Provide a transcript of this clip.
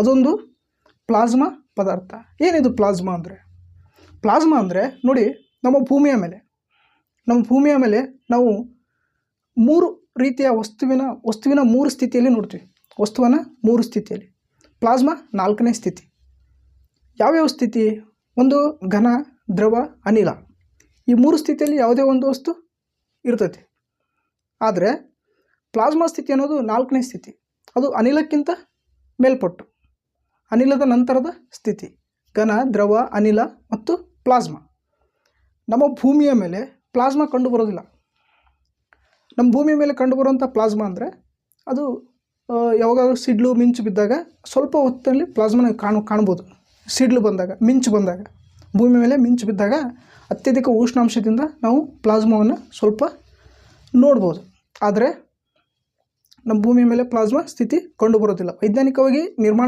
ಅದೊಂದು ಪ್ಲಾಸ್ಮಾ ಪದಾರ್ಥ. ಏನಿದು ಪ್ಲಾಸ್ಮಾ ಅಂದರೆ? ಪ್ಲಾಸ್ಮಾ ಅಂದರೆ ನೋಡಿ, ನಮ್ಮ ಭೂಮಿಯ ಮೇಲೆ. ನಮ್ಮ ಭೂಮಿಯ ಮೇಲೆ ನಾವು ಮೂರು ರೀತಿಯ ವಸ್ತುವಿನ ವಸ್ತುವಿನ ಮೂರು ಸ್ಥಿತಿಯಲ್ಲಿ ನೋಡ್ತೀವಿ. ವಸ್ತುವನ್ನು ಮೂರು ಸ್ಥಿತಿಯಲ್ಲಿ. ಪ್ಲಾಸ್ಮಾ ನಾಲ್ಕನೇ ಸ್ಥಿತಿ. ಯಾವ್ಯಾವ ಸ್ಥಿತಿ? ಒಂದು ಘನ, ದ್ರವ, ಅನಿಲ. ಈ ಮೂರು ಸ್ಥಿತಿಯಲ್ಲಿ ಯಾವುದೇ ಒಂದು ವಸ್ತು ಇರ್ತೈತಿ. ಆದರೆ ಪ್ಲಾಸ್ಮಾ ಸ್ಥಿತಿ ಅನ್ನೋದು ನಾಲ್ಕನೇ ಸ್ಥಿತಿ. ಅದು ಅನಿಲಕ್ಕಿಂತ ಮೇಲ್ಪಟ್ಟು. ಅನಿಲದ ನಂತರದ ಸ್ಥಿತಿ. ಘನ, ದ್ರವ, ಅನಿಲ ಮತ್ತು ಪ್ಲಾಸ್ಮಾ. ನಮ್ಮ ಭೂಮಿಯ ಮೇಲೆ ಪ್ಲಾಸ್ಮಾ ಕಂಡು ಬರೋದಿಲ್ಲ ನಮ್ಮ ಭೂಮಿಯ ಮೇಲೆ ಕಂಡುಬರುವಂಥ ಪ್ಲಾಸ್ಮಾ ಅಂದರೆ ಅದು ಯಾವಾಗ ಸಿಡ್ಲು, ಮಿಂಚು ಬಿದ್ದಾಗ ಸ್ವಲ್ಪ ಹೊತ್ತಲ್ಲಿ ಪ್ಲಾಸ್ಮಾನ ಕಾಣು ಕಾಣ್ಬೋದು ಸಿಡ್ಲು ಬಂದಾಗ, ಮಿಂಚು ಬಂದಾಗ. ಭೂಮಿ ಮೇಲೆ ಮಿಂಚು ಬಿದ್ದಾಗ ಅತ್ಯಧಿಕ ಉಷ್ಣಾಂಶದಿಂದ ನಾವು ಪ್ಲಾಸ್ಮಾವನ್ನು ಸ್ವಲ್ಪ ನೋಡ್ಬೋದು. ಆದರೆ ನಮ್ಮ ಭೂಮಿಯ ಮೇಲೆ ಪ್ಲಾಸ್ಮಾ ಸ್ಥಿತಿ ಕಂಡುಬರೋದಿಲ್ಲ ವೈಜ್ಞಾನಿಕವಾಗಿ ನಿರ್ಮಾಣ